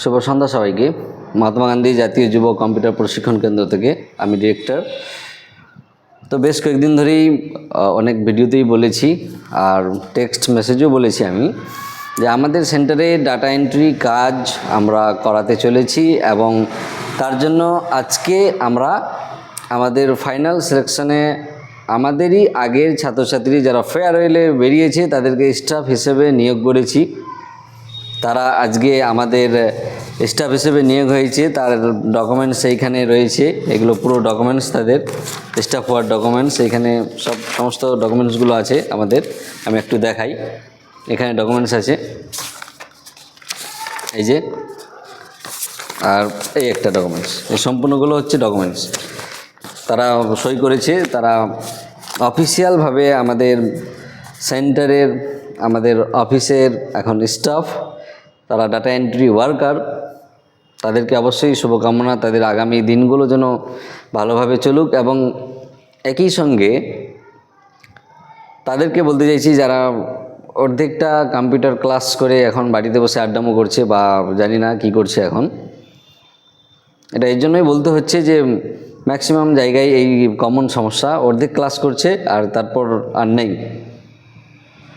শুভ সন্ধ্যা সবাইকে। মহাত্মা গান্ধী জাতীয় যুব কম্পিউটার প্রশিক্ষণ কেন্দ্র থেকে আমি ডিরেক্টর তো বেশ কয়েকদিন ধরেই অনেক ভিডিওতেই বলেছি আর টেক্সট মেসেজও বলেছি আমি যে আমাদের সেন্টারে ডাটা এন্ট্রি কাজ আমরা করাতে চলেছি এবং তার জন্য আজকে আমরা আমাদের ফাইনাল সিলেকশনে আমাদেরই আগের ছাত্রছাত্রী যারা ফেয়ারওয়েলে বেরিয়েছে, তাদেরকে স্টাফ হিসেবে নিয়োগ করেছি। তারা আজকে আমাদের স্টাফ হিসেবে নিয়োগ হয়েছে, তার ডকুমেন্টস এইখানে রয়েছে, এগুলো পুরো ডকুমেন্টস তাদের স্টাফ হওয়ার ডকুমেন্টস এইখানে সব সমস্ত ডকুমেন্টসগুলো আছে আমাদের, আমি একটু দেখাই, এখানে ডকুমেন্টস আছে, এই যে, আর এই একটা ডকুমেন্টস এই সম্পূর্ণগুলো হচ্ছে ডকুমেন্টস তারা সই করেছে, তারা অফিসিয়ালভাবে আমাদের সেন্টারের আমাদের অফিসের এখন স্টাফ তারা ডাটা এন্ট্রি ওয়ার্কার তাদেরকে অবশ্যই শুভকামনা, তাদের আগামী দিনগুলো যেন ভালোভাবে চলুক এবং একই সঙ্গে তাদেরকে বলতে চাইছি, যারা অর্ধেকটা কম্পিউটার ক্লাস করে এখন বাড়িতে বসে আড্ডামো করছে বা জানি না কি করছে এখন, এটা এই জন্যই বলতে হচ্ছে যে ম্যাক্সিমাম জায়গায় এই কমন সমস্যা, অর্ধেক ক্লাস করছে আর তারপর আর নেই।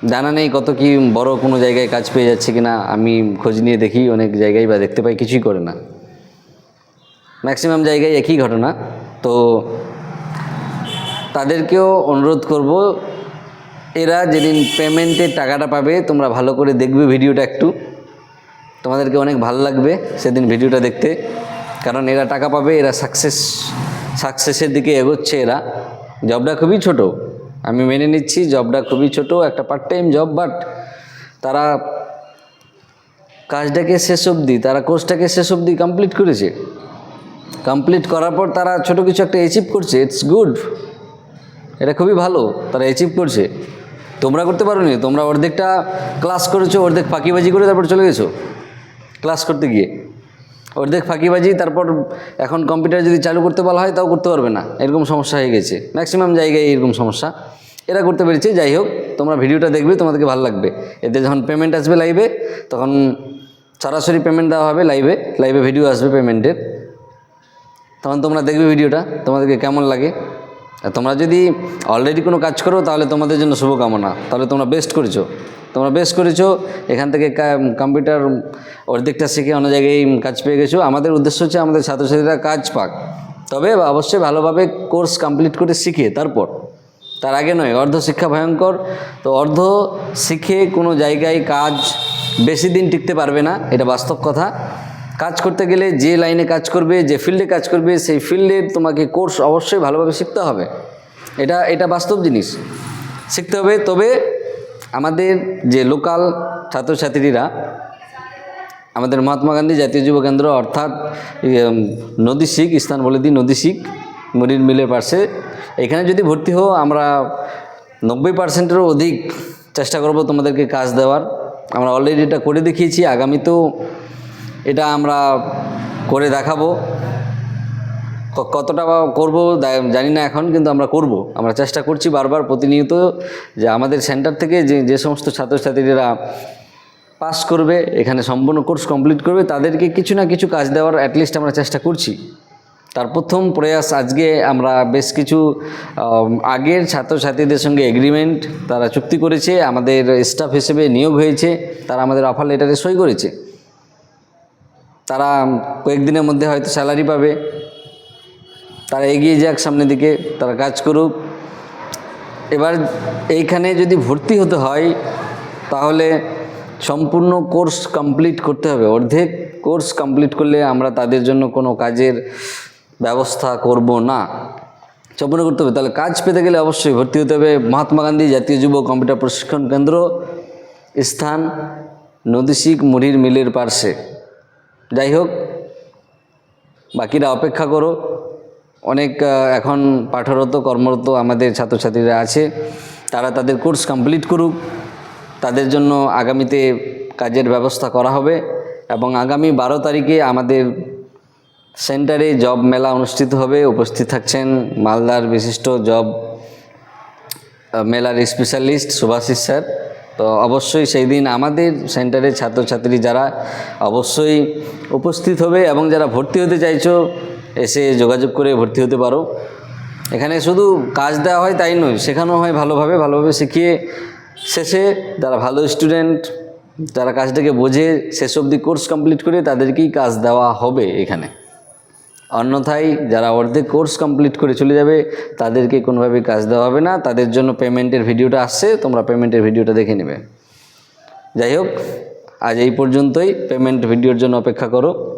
জানা নেই কত কি বড় কোনো জায়গায় কাজ পেয়ে যাচ্ছে কিনা, আমি খোঁজ নিয়ে দেখি, অনেক জায়গায় বা দেখতে পাই, কিছুই করে না। ম্যাক্সিমাম জায়গায় একই ঘটনা। তো তাদেরকেও অনুরোধ করব, এরা যেদিন পেমেন্টের টাকাটা পাবে, তোমরা ভালো করে দেখবে ভিডিওটা একটু। তোমাদেরকে অনেক ভালো লাগবে সেদিন ভিডিওটা দেখতে। কারণ এরা টাকা পাবে, এরা সাকসেস সাকসেসের দিকে এগোচ্ছে এরা। জবটা খুবই ছোট। আমি মেনে নিচ্ছি, জবটা খুবই ছোট, একটা পার্ট টাইম জব বাট তারা কাজটাকে শেষ অবধি, তারা কোর্সটাকে শেষ অবধি কমপ্লিট করেছে। কমপ্লিট করার পর তারা ছোট কিছু একটা অ্যাচিভ করছে ইটস গুড এটা খুবই ভালো, তারা অ্যাচিভ করছে। তোমরা করতে পারো নি তোমরা অর্ধেকটা ক্লাস করেছ, অর্ধেক ফাঁকিবাজি করে তারপর চলে গেছো ক্লাস করতে গিয়ে। অর্ধেক ফাঁকিবাজি, তারপর এখন কম্পিউটার যদি চালু করতে বলা হয়, তাও করতে পারবে না, এরকম সমস্যা হয়ে গেছে। ম্যাক্সিমাম জায়গায় এরকম সমস্যা। এরা করতে পেরেছে, যাই হোক, তোমরা ভিডিওটা দেখবে, তোমাদেরকে ভালো লাগবে। এতে যখন পেমেন্ট আসবে লাইভে তখন সরাসরি পেমেন্ট দেওয়া হবে লাইভে লাইভে ভিডিও আসবে পেমেন্টের তখন তোমরা দেখবে ভিডিওটা, তোমাদেরকে কেমন লাগে। আর তোমরা যদি অলরেডি কোনো কাজ করো, তাহলে তোমাদের জন্য শুভকামনা। তাহলে তোমরা বেস্ট করেছ। তোমরা বেস্ট করেছ, এখান থেকে কম্পিউটার অর্ধেকটা শিখে অন্য জায়গায় কাজ পেয়ে গেছো। আমাদের উদ্দেশ্য হচ্ছে আমাদের ছাত্রছাত্রীরা কাজ পাক। তবে অবশ্যই ভালোভাবে কোর্স কমপ্লিট করে শিখে, তারপর তার আগে নয়, অর্ধ শিক্ষা ভয়ঙ্কর। তো অর্ধ শিখে কোনো জায়গায় কাজ বেশি দিন টিকতে পারবে না, এটা বাস্তব কথা। কাজ করতে গেলে যে লাইনে কাজ করবে, যে ফিল্ডে কাজ করবে, সেই ফিল্ডে তোমাকে কোর্স অবশ্যই ভালোভাবে শিখতে হবে। এটা এটা বাস্তব জিনিস। শিখতে হবে। তবে আমাদের যে লোকাল ছাত্রছাত্রীরা, আমাদের মহাত্মা গান্ধী জাতীয় যুব কেন্দ্র অর্থাৎ নদী শিখ স্থান বলে দিই নদী শিখ, মরিন মিলের পাশে এখানে যদি ভর্তি হও, আমরা নব্বই পার্সেন্টেরও অধিক চেষ্টা করব তোমাদেরকে কাজ দেওয়ার। আমরা অলরেডি এটা করে দেখিয়েছি, আগামীতেও এটা আমরা করে দেখাবো। কতটা করব জানি না এখন, কিন্তু আমরা করব। আমরা চেষ্টা করছি বারবার প্রতিনিয়ত যে আমাদের সেন্টার থেকে যে যে সমস্ত ছাত্রছাত্রীরা পাস করবে, এখানে সম্পূর্ণ কোর্স কমপ্লিট করবে, তাদেরকে কিছু না কিছু কাজ দেওয়ার অ্যাটলিস্ট আমরা চেষ্টা করছি। তার প্রথম প্রয়াস আজকে আমরা বেশ কিছু আগের ছাত্রছাত্রীদের সঙ্গে এগ্রিমেন্ট তারা চুক্তি করেছে, আমাদের স্টাফ হিসেবে নিয়োগ হয়েছে, তারা আমাদের অফার লেটারে সই করেছে। তারা কয়েকদিনের মধ্যে হয়তো স্যালারি পাবে। তারা এগিয়ে যাক সামনের দিকে, তারা কাজ করুক। এবার এইখানে যদি ভর্তি হতে হয়, তাহলে সম্পূর্ণ কোর্স কমপ্লিট করতে হবে। অর্ধেক কোর্স কমপ্লিট করলে আমরা তাদের জন্য কোনো কাজের ব্যবস্থা করব না। সম্পূর্ণ করতে হবে। তাহলে কাজ পেতে গেলে অবশ্যই ভর্তি হতে হবে। মহাত্মা গান্ধী জাতীয় যুব কম্পিউটার প্রশিক্ষণ কেন্দ্র, স্থান নদীশিক মুড়ির মিলের পার্শ্বে। যাই হোক, বাকিরা অপেক্ষা করো। অনেক এখন পাঠরত, কর্মরত আমাদের ছাত্রছাত্রীরা আছে। তারা তাদের কোর্স কমপ্লিট করুক। তাদের জন্য আগামীতে কাজের ব্যবস্থা করা হবে এবং আগামী বারো তারিখে আমাদের সেন্টারে জব মেলা অনুষ্ঠিত হবে। উপস্থিত থাকছেন মালদার বিশিষ্ট জব মেলার স্পেশালিস্ট সুভাষিস স্যার। তো অবশ্যই সেই দিন আমাদের সেন্টারের ছাত্রছাত্রী যারা অবশ্যই উপস্থিত হবে এবং যারা ভর্তি হতে চাইছো, এসে যোগাযোগ করে ভর্তি হতে পারো। এখানে শুধু কাজ দেওয়া হয় তাই নয়, শেখানো হয় ভালোভাবে ভালোভাবে শিখিয়ে শেষে যারা ভালো স্টুডেন্ট যারা কাজটাকে বোঝে, শেষ অবধি কোর্স কমপ্লিট করে তাদেরকেই কাজ দেওয়া হবে এখানে। অন্যথায় যারা অর্ধেক কোর্স কমপ্লিট করে চলে যাবে, তাদেরকে কোনোভাবে কাজ দেওয়া হবে না। তাদের জন্য পেমেন্টের ভিডিওটা আসছে, তোমরা পেমেন্টের ভিডিওটা দেখে নেবে। যাই হোক, আজ এই পর্যন্তই। পেমেন্ট ভিডিওর জন্য অপেক্ষা করো।